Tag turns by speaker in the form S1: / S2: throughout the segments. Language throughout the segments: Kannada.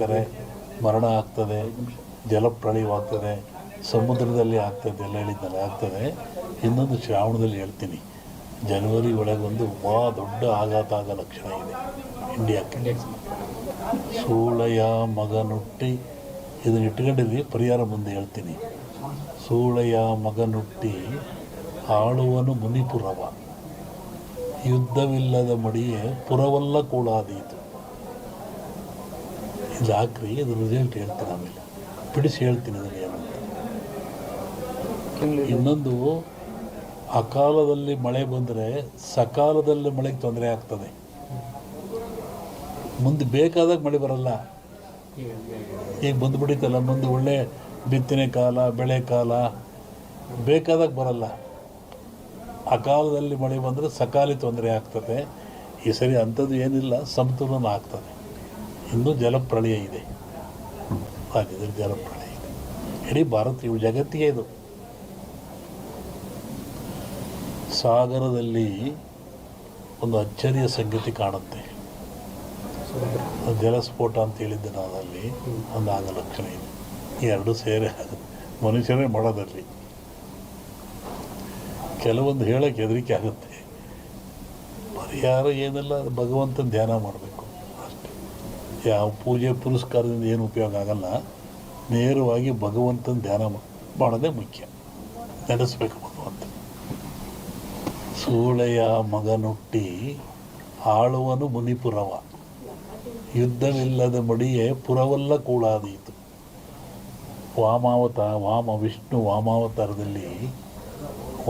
S1: ಸಾಯ್ತಾರೆ ಮರಣ ಆಗ್ತದೆ, ಜಲಪ್ರಳಯವಾಗ್ತದೆ, ಸಮುದ್ರದಲ್ಲಿ ಆಗ್ತದೆ ಎಲ್ಲ ಹೇಳಿದ್ದಲ್ಲ ಆಗ್ತದೆ. ಇನ್ನೊಂದು ಶ್ರಾವಣದಲ್ಲಿ ಹೇಳ್ತೀನಿ. ಜನವರಿ ಒಳಗೊಂದು ಭಾಳ ದೊಡ್ಡ ಆಘಾತ ಆಗೋ ಲಕ್ಷಣ ಇದೆ ಇಂಡಿಯಾಕ್ಕೆ. ಸೂಳೆಯ ಮಗನುಟ್ಟಿ, ಇದನ್ನ ಇಟ್ಕೊಂಡಿರಿ ಪರಿಹಾರ ಮುಂದೆ ಹೇಳ್ತೀನಿ. ಸೂಳೆಯ ಮಗನುಟ್ಟಿ, ಆಳುವನು ಮುನಿಪುರವ. ಯುದ್ಧವಿಲ್ಲದ ಮಡಿಯೇ ಪುರವಲ್ಲ ಕೂಡಾದೀತು ಇದು ಹಾಕ್ರಿ ಇದು ರಿಸಲ್ಟ್ ಹೇಳ್ತೀನಿ ಆಮೇಲೆ. ಬಿಡಿಸಿ ಹೇಳ್ತೀನಿ ಅದನ್ನು ಏನಂತ. ಇನ್ನೊಂದು ಅಕಾಲದಲ್ಲಿ ಮಳೆ ಬಂದರೆ ಸಕಾಲದಲ್ಲಿ ಮಳೆಗೆ ತೊಂದರೆ ಆಗ್ತದೆ. ಮುಂದೆ ಬೇಕಾದಾಗ ಮಳೆ ಬರಲ್ಲ. ಈಗ ಬಂದುಬಿಡಿತಲ್ಲ ಮುಂದೆ ಒಳ್ಳೆ ಬಿತ್ತನೆ ಕಾಲ ಬೆಳೆ ಕಾಲ ಬೇಕಾದಾಗ ಬರಲ್ಲ. ಅಕಾಲದಲ್ಲಿ ಮಳೆ ಬಂದರೆ ಸಕಾಲಿ ತೊಂದರೆ ಆಗ್ತದೆ. ಈ ಸರಿ ಅಂಥದ್ದು ಏನಿಲ್ಲ ಸಮತೋಲನ ಆಗ್ತದೆ. ಇನ್ನೂ ಜಲಪ್ರಳಯ ಇದೆ. ರಾಜ್ಯದಲ್ಲಿ ಜಲಪ್ರಳಯ ಇದೆ. ಇಡೀ ಭಾರತ ಇವು ಜಗತ್ತಿಗೆ ಇದು. ಸಾಗರದಲ್ಲಿ ಒಂದು ಅಚ್ಚರಿಯ ಸಂಗತಿ ಕಾಣುತ್ತೆ. ಜಲಸ್ಫೋಟ ಅಂತ ಹೇಳಿದ್ದೆ ನಾನು ಅಲ್ಲಿ. ಒಂದು ಆಗ ಲಕ್ಷಣ ಇದೆ. ಈ ಎರಡು ಸೇರೆ ಮನುಷ್ಯನೇ ಮಾಡೋದಲ್ಲಿ ಕೆಲವೊಂದು ಹೇಳಕ್ಕೆ ಹೆದರಿಕೆ ಆಗುತ್ತೆ. ಪರಿಹಾರ ಏನೆಲ್ಲ, ಭಗವಂತನ ಧ್ಯಾನ ಮಾಡಬೇಕು. ಯಾವ ಪೂಜೆ ಪುರಸ್ಕಾರದಿಂದ ಏನು ಉಪಯೋಗ ಆಗಲ್ಲ. ನೇರವಾಗಿ ಭಗವಂತನ ಧ್ಯಾನ ಮಾಡೋದೇ ಮುಖ್ಯ. ನೆನೆಸ್ಬೇಕು ಭಗವಂತ. ಸೂಳೆಯ ಮಗನುಟ್ಟಿ ಆಳುವನು ಮುನಿಪುರವ. ಯುದ್ಧವಿಲ್ಲದ ಮಡಿಯೇ ಪುರವಲ್ಲ ಕೂಡಾದೀತು ವಾಮಾವತ, ವಾಮ ವಿಷ್ಣು ವಾಮಾವತಾರದಲ್ಲಿ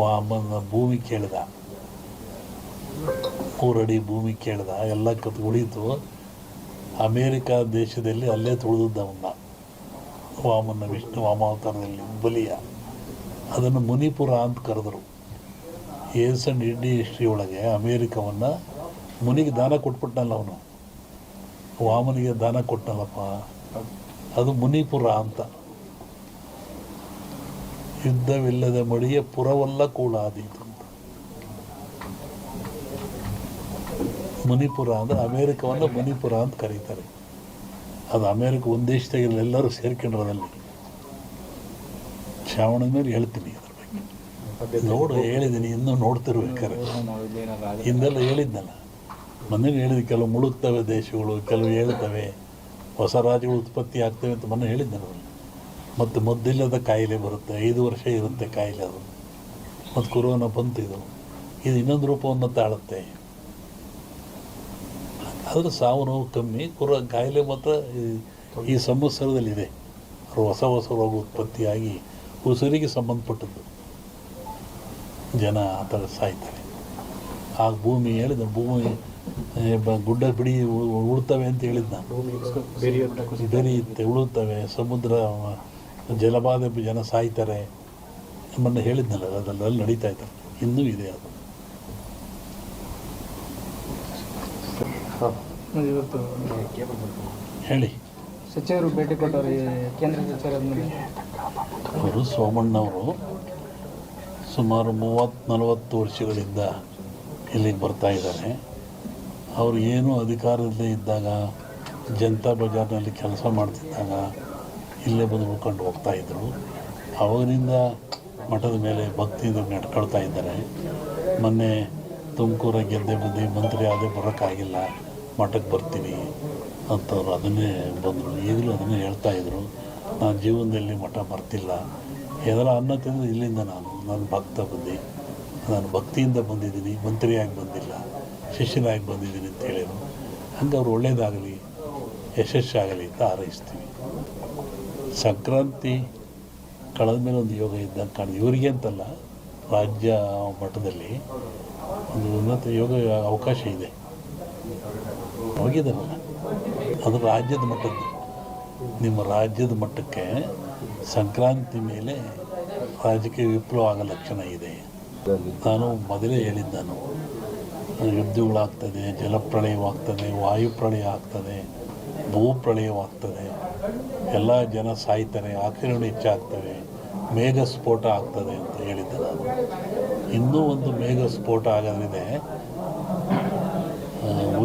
S1: ವಾಮನ ಭೂಮಿ ಕೇಳಿದ. ಮೂರಡಿ ಭೂಮಿ ಕೇಳಿದ. ಎಲ್ಲ ಕತ್ ಉಳಿತು. ಅಮೇರಿಕಾ ದೇಶದಲ್ಲಿ ಅಲ್ಲೇ ತುಳಿದಿದ್ದವನ್ನ. ವಾಮನ ವಿಷ್ಣು ವಾಮಾವತಾರದಲ್ಲಿ ಬಲಿಯ ಅದನ್ನು ಮುನಿಪುರ ಅಂತ ಕರೆದರು. ಏಸನ್ ಇಂಡಿ ಹಿಸ್ಟ್ರಿ ಒಳಗೆ ಅಮೇರಿಕವನ್ನು ಮುನಿಗೆ ದಾನ ಕೊಟ್ಬಿಟ್ಟನಲ್ಲ ಅವನು. ವಾಮನಿಗೆ ದಾನ ಕೊಟ್ಟನಲ್ಲಪ್ಪ ಅದು ಮುನಿಪುರ ಅಂತ. ಯುದ್ಧವಿಲ್ಲದ ಮಡಿಯ ಪುರವಲ್ಲ ಕೂಡ ಅಂತ ಮುನಿಪುರ ಅಂದರೆ ಅಮೇರಿಕವನ್ನು ಮಣಿಪುರ ಅಂತ ಕರೀತಾರೆ. ಅದು ಅಮೇರಿಕ ಒಂದು ದೇಶದಾಗ ಎಲ್ಲರೂ ಸೇರ್ಕೊಂಡಿರೋದಲ್ಲಿ. ಶ್ರಾವಣದ ಮೇಲೆ ಹೇಳ್ತೀನಿ ಅದ್ರ ಬಗ್ಗೆ. ನೋಡು ಹೇಳಿದ್ದೀನಿ ಇನ್ನೂ ನೋಡ್ತಿರ್ಬೇಕಾರೆ ಹಿಂದೆಲ್ಲ ಹೇಳಿದ್ನಲ್ಲ. ಮೊನ್ನೆ ಹೇಳಿದ ಕೆಲವು ಮುಳುಗ್ತವೆ ದೇಶಗಳು, ಕೆಲವು ಹೇಳ್ತವೆ. ಹೊಸ ರಾಜ್ಯಗಳು ಉತ್ಪತ್ತಿ ಆಗ್ತವೆ ಅಂತ ಮೊನ್ನೆ ಹೇಳಿದ್ನಲ್ಲ ಮತ್ತು ಮದ್ದಿಲ್ಲದ ಕಾಯಿಲೆ ಬರುತ್ತೆ, ಐದು ವರ್ಷ ಇರುತ್ತೆ ಕಾಯಿಲೆ ಅದು. ಮತ್ತು ಕೊರೋನಾ ಬಂತು ಇದು. ಇದು ಇನ್ನೊಂದು ರೂಪವನ್ನು ತಾಳುತ್ತೆ. ಆದರೆ ಸಾವು ನೋವು ಕಮ್ಮಿ. ಕುರ ಕಾಯಿಲೆ ಮಾತ್ರ ಈ- ಸಂವತ್ಸರದಲ್ಲಿದೆ. ಅವರು ಹೊಸ ಹೊಸ ರೋಗ ಉತ್ಪತ್ತಿಯಾಗಿ ಉಸಿರಿಗೆ ಸಂಬಂಧಪಟ್ಟದ್ದು. ಜನ ಆ ಥರ ಸಾಯ್ತಾರೆ. ಆ ಭೂಮಿ ಹೇಳಿದ ಭೂಮಿ ಗುಡ್ಡ ಬಿಡಿ ಉಳ್ತವೆ ಅಂತ ಹೇಳಿದ ನಾನು. ಬೆರೆಯುತ್ತೆ ಉಳುತ್ತವೆ ಸಮುದ್ರ ಜಲಪಾತ ಜಲಬಾಧೆ ಜನ ಸಾಯ್ತಾರೆ. ನಮ್ಮನ್ನು ಹೇಳಿದ್ನಲ್ಲ ಅದರಲ್ಲಿ ನಡೀತಾ ಇದ್ದಾರೆ ಇನ್ನೂ ಇದೆ ಅದು.
S2: ಇವತ್ತು
S1: ಹೇಳಿ.
S2: ಸಚಿವರು ಭೇಟಿ ಕೊಟ್ಟವರು ಕೇಂದ್ರ ಸಚಿವರಾದ್ಮೇಲೆ
S1: ಅವರು ಸೋಮಣ್ಣವರು ಸುಮಾರು ಮೂವತ್ತು ನಲವತ್ತು ವರ್ಷಗಳಿಂದ ಇಲ್ಲಿಗೆ ಬರ್ತಾ ಇದ್ದಾರೆ. ಅವರು ಏನು ಅಧಿಕಾರದಲ್ಲೇ ಇದ್ದಾಗ ಜನತಾ ಬಜಾರ್ನಲ್ಲಿ ಕೆಲಸ ಮಾಡ್ತಿದ್ದಾಗ ಇಲ್ಲೇ ಬಂದು ಉಳ್ಕೊಂಡು ಹೋಗ್ತಾ ಇದ್ದರು ಅವಾಗಿನಿಂದ ಮಠದ ಮೇಲೆ ಭಕ್ತಿಯಿಂದ ನಡ್ಕೊಳ್ತಾ ಇದ್ದಾರೆ. ಮೊನ್ನೆ ತುಮಕೂರ ಗೆದ್ದೆ ಬಂದು ಮಂತ್ರಿ ಆದೇ ಬರೋಕ್ಕಾಗಿಲ್ಲ. ಮಠಕ್ಕೆ ಬರ್ತೀನಿ ಅಂತವ್ರು ಅದನ್ನೇ ಬಂದರು. ಈಗಲೂ ಅದನ್ನೇ ಹೇಳ್ತಾ ಇದ್ರು. ನಾನು ಜೀವನದಲ್ಲಿ ಮಠ ಬರ್ತಿಲ್ಲ. ಎಲ್ಲ ಅನ್ನ ತಿಂದರೆ ಇಲ್ಲಿಂದ ನಾನು ನಾನು ಭಕ್ತ ಬಂದು. ನಾನು ಭಕ್ತಿಯಿಂದ ಬಂದಿದ್ದೀನಿ, ಮಂತ್ರಿಯಾಗಿ ಬಂದಿಲ್ಲ, ಶಿಷ್ಯನಾಗಿ ಬಂದಿದ್ದೀನಿ ಅಂತ ಹೇಳಿದರು. ಹಂಗೆ ಅವ್ರು ಒಳ್ಳೇದಾಗಲಿ, ಯಶಸ್ಸಾಗಲಿ ಅಂತ ಹಾರೈಸ್ತೀವಿ. ಸಂಕ್ರಾಂತಿ ಕಳೆದ ಮೇಲೆ ಒಂದು ಯೋಗ ಇದ್ದಂಗೆ ಕಾಣಿದೆ ಇವರಿಗೆ ಅಂತಲ್ಲ, ರಾಜ್ಯ ಮಟ್ಟದಲ್ಲಿ ಒಂದು ಉನ್ನತ ಯೋಗ ಅವಕಾಶ ಇದೆ. ಹೋಗಿದ್ದಾರಲ್ಲ ಅದು ರಾಜ್ಯದ ಮಟ್ಟದ್ದು. ನಿಮ್ಮ ರಾಜ್ಯದ ಮಟ್ಟಕ್ಕೆ ಸಂಕ್ರಾಂತಿ ಮೇಲೆ ರಾಜಕೀಯ ವಿಪ್ಲವ ಆಗೋ ಲಕ್ಷಣ ಇದೆ. ನಾನು ಮೊದಲೇ ಹೇಳಿದ್ದಾನು ಯುದ್ಧಗಳಾಗ್ತದೆ, ಜಲಪ್ರಳಯವಾಗ್ತದೆ, ವಾಯುಪ್ರಳಯ ಆಗ್ತದೆ, ಭೂಪ್ರಳಯವಾಗ್ತದೆ. ಎಲ್ಲ ಜನ ಸಾಯ್ತಾರೆ ಆಕ್ರಮಣ ಹೆಚ್ಚಾಗ್ತವೆ ಮೇಘ ಸ್ಫೋಟ ಆಗ್ತದೆ ಅಂತ ಹೇಳಿದ್ದೆ ನಾನು. ಇನ್ನೂ ಒಂದು ಮೇಘ ಸ್ಫೋಟ ಆಗೋದ್ರಿದೆ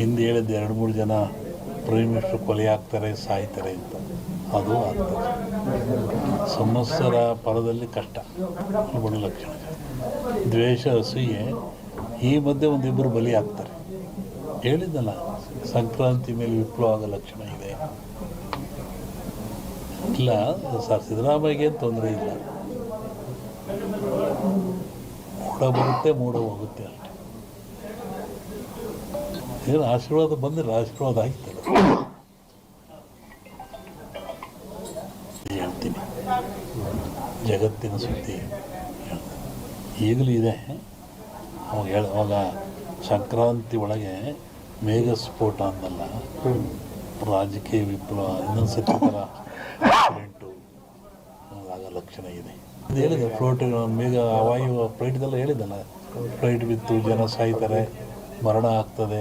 S1: ಹಿಂದೆ ಹೇಳಿದ್ದು ಎರಡು ಮೂರು ಜನ ಪ್ರೈಮ್ ಮಿನಿಸ್ಟರ್ ಕೊಲೆ ಆಗ್ತಾರೆ, ಸಾಯ್ತಾರೆ ಅಂತ. ಅದು ಆಗ್ತದೆ. ಸಮಸ್ಯರ ಪರದಲ್ಲಿ ಕಷ್ಟ ಗುಣಲಕ್ಷಣ ಲಕ್ಷಣ. ದ್ವೇಷ ಹಸಿಗೆ ಈ ಮಧ್ಯೆ ಒಂದಿಬ್ಬರು ಬಲಿ ಆಗ್ತಾರೆ. ಹೇಳಿದ್ದಲ್ಲ, ಸಂಕ್ರಾಂತಿ ಮೇಲೆ ವಿಪ್ಲವ ಆಗೋ ಲಕ್ಷಣ ಇದೆ. ಇಲ್ಲ, ಸರ್ ಸಿದ್ದರಾಮಯ್ಯಗೆ ತೊಂದರೆ ಇಲ್ಲ. ಮೂಡ ಬರುತ್ತೆ, ಮೂಡ ಹೋಗುತ್ತೆ ಅಷ್ಟೆ. ಏನು ಆಶೀರ್ವಾದ ಬಂದಿಲ್ಲ ಆಶೀರ್ವಾದ ಆಯ್ತಲ್ಲ ಹೇಳ್ತೀನಿ. ಜಗತ್ತಿನ ಸುದ್ದಿ. ಈಗಲೂ ಇದೆ. ಅವಾಗ ಹೇಳ ಅವಾಗ ಸಂಕ್ರಾಂತಿ ಒಳಗೆ ಮೇಘ ಸ್ಫೋಟ ಅಂದಲ್ಲ, ರಾಜಕೀಯ ವಿಪ್ಲವ ಇನ್ನೊಂದು ಸತಿ ಥರ ಆಕ್ಸಿಡೆಂಟು ಆಗ ಲಕ್ಷಣ ಇದೆ. ಅದು ಹೇಳಿದೆ ಫ್ಲೋಟ್ ಮೇಘ, ವಾಯು ಫ್ಲೈಟ್ದೆಲ್ಲ ಹೇಳಿದ್ದಲ್ಲ. ಫ್ಲೈಟ್ ಬಿತ್ತು, ಜನ ಸಾಯ್ತಾರೆ. ಮರಣ ಆಗ್ತದೆ,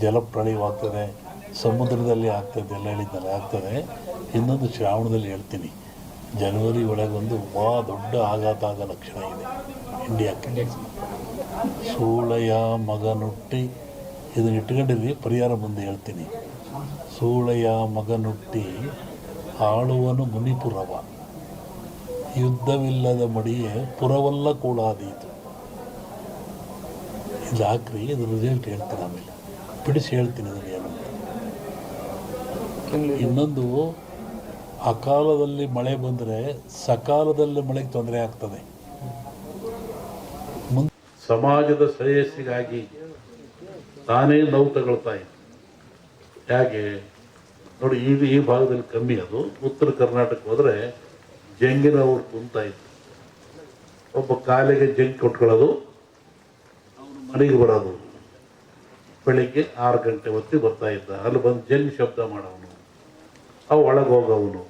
S1: ಜಲಪ್ರಳಯವಾಗ್ತದೆ, ಸಮುದ್ರದಲ್ಲಿ ಆಗ್ತದೆ ಎಲ್ಲ ಹೇಳಿದ್ದಲ್ಲ ಆಗ್ತದೆ. ಇನ್ನೊಂದು ಶ್ರಾವಣದಲ್ಲಿ ಹೇಳ್ತೀನಿ. ಜನವರಿ ಒಳಗೊಂದು ಬಹಳ ದೊಡ್ಡ ಆಘಾತ ಆಗೋ ಲಕ್ಷಣ ಇದೆ. ಇಂಡಿಯಾಕ್ಕೆ. ಸೂಳೆಯ ಮಗನುಟ್ಟಿ, ಇದನ್ನು ಇಟ್ಕೊಂಡಿರಿ, ಪರಿಹಾರ ಮುಂದೆ ಹೇಳ್ತೀನಿ. ಸೂಳೆಯ ಮಗನುಟ್ಟಿ ಆಳುವನು ಮುನಿಪುರವ. ಯುದ್ಧವಿಲ್ಲದ ಮಡಿಯೇ ಪುರವಲ್ಲ ಕೂಡಾದೀತು ಇದು ಹಾಕ್ರಿ ಇದು ರಿಸಲ್ಟ್ ಹೇಳ್ತೀನಿ ಆಮೇಲೆ. ಬಿಡಿಸಿ ಹೇಳ್ತೀನಿ ಅದನ್ನು ಏನು ಇನ್ನೊಂದು ಅಕಾಲದಲ್ಲಿ ಮಳೆ ಬಂದರೆ ಸಕಾಲದಲ್ಲಿ ಮಳೆಗೆ ತೊಂದರೆ ಆಗ್ತದೆ. ಸಮಾಜದ ಶ್ರೇಯಸ್ಸಿಗಾಗಿ ತಾನೇ ನೋವು ತಗೊಳ್ತಾ ಇದೆ. ಹೇಗೆ? ನೋಡಿ ಈ ಈ ಭಾಗದಲ್ಲಿ ಕಮ್ಮಿ ಅದು. ಉತ್ತರ ಕರ್ನಾಟಕ ಹೋದರೆ ಜಂಗಿನ ಊರು ಕುಂತ ಇತ್ತು ಒಬ್ಬ ಕಾಲಿಗೆ ಜಂಗ್ ಕೊಟ್ಕೊಳ್ಳೋದು. ಮನೆಗೆ ಬರೋದು. ಬೆಳಿಗ್ಗೆ ಆರು ಗಂಟೆ ಹೊತ್ತಿಗೆ ಬರ್ತಾ ಇದ್ದ. ಅಲ್ಲಿ ಬಂದು ಜನ್ ಶಬ್ದ ಮಾಡೋನು ಅವು ಒಳಗೆ ಹೋಗೋವನು.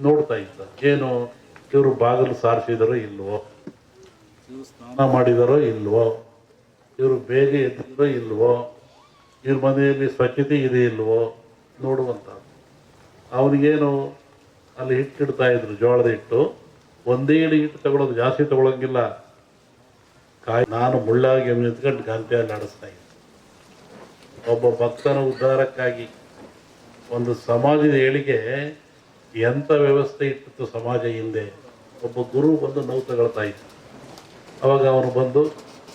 S1: ನೋಡ್ತಾ ಇದ್ದ. ಏನು ಇವರು ಬಾಗಿಲು ಸಾರಿಸಿದಾರೋ ಇಲ್ವೋ? ಇವರು ಸ್ನಾನ ಮಾಡಿದಾರೋ ಇಲ್ವೋ? ಇವರು ಬೇಗ ಎದ್ದಿದ್ರೋ ಇಲ್ವೋ? ಇವ್ರ ಮನೆಯಲ್ಲಿ ಸ್ವಚ್ಛತೆ ಇದೆ ಇಲ್ವೋ? ನೋಡುವಂಥ ಅವನಿಗೇನು ಅಲ್ಲಿ ಹಿಟ್ಟಿಡ್ತಾ ಇದ್ರು, ಜೋಳದ ಹಿಟ್ಟು. ಒಂದೇ ಹಿಟ್ಟು ತಗೊಳ್ಳೋದು ಜಾಸ್ತಿ ತಗೊಳಂಗಿಲ್ಲ. ಕಾಯಿ ನಾನು ಮುಳ್ಳಾಗಿ ನಿಂತ್ಕೊಂಡು ಗಂಟೆಯಲ್ಲಿ ನಡೆಸ್ತಾ ಇದ್ದೆ. ಒಬ್ಬ ಭಕ್ತನ ಉದ್ಧಾರಕ್ಕಾಗಿ ಒಂದು ಸಮಾಜದ ಏಳಿಗೆ ಎಂಥ ವ್ಯವಸ್ಥೆ ಇಟ್ಟಿತ್ತು ಸಮಾಜ ಹಿಂದೆ? ಒಬ್ಬ ಗುರು ಬಂದು ನೋವು ತಗೊಳ್ತಾ ಇದ್ದ. ಅವಾಗ ಅವನು ಬಂದು,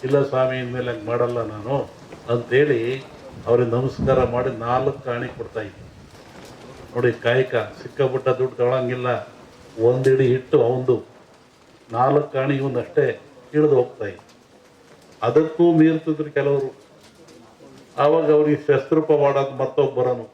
S1: ಇಲ್ಲ ಸ್ವಾಮಿ, ಇನ್ಮೇಲೆ ಹಂಗೆ ಮಾಡಲ್ಲ ನಾನು ಅಂತೇಳಿ ಅವ್ರಿಗೆ ನಮಸ್ಕಾರ ಮಾಡಿ ನಾಲ್ಕು ಕಾಣಿ ಕೊಡ್ತಾ ಇದ್ದೆ. ನೋಡಿ, ಕಾಯಕ, ಸಿಕ್ಕಾಪಟ್ಟ ದುಡ್ಡು ತಗೊಳಂಗಿಲ್ಲ. ಒಂದಿಡಿ ಹಿಟ್ಟು ಅವಂದು. ನಾಲ್ಕು ಕಾಣಿ ಒಂದಷ್ಟೇ ಇಳಿದು ಹೋಗ್ತಾ ಅದಕ್ಕೂ ಮೀರ್ತಿದ್ರು ಕೆಲವರು. ಆವಾಗ ಅವ್ರಿಗೆ ಶಸ್ತ್ರೂಪ ಮಾಡೋದು ಮತ್ತೊಬ್ಬರನು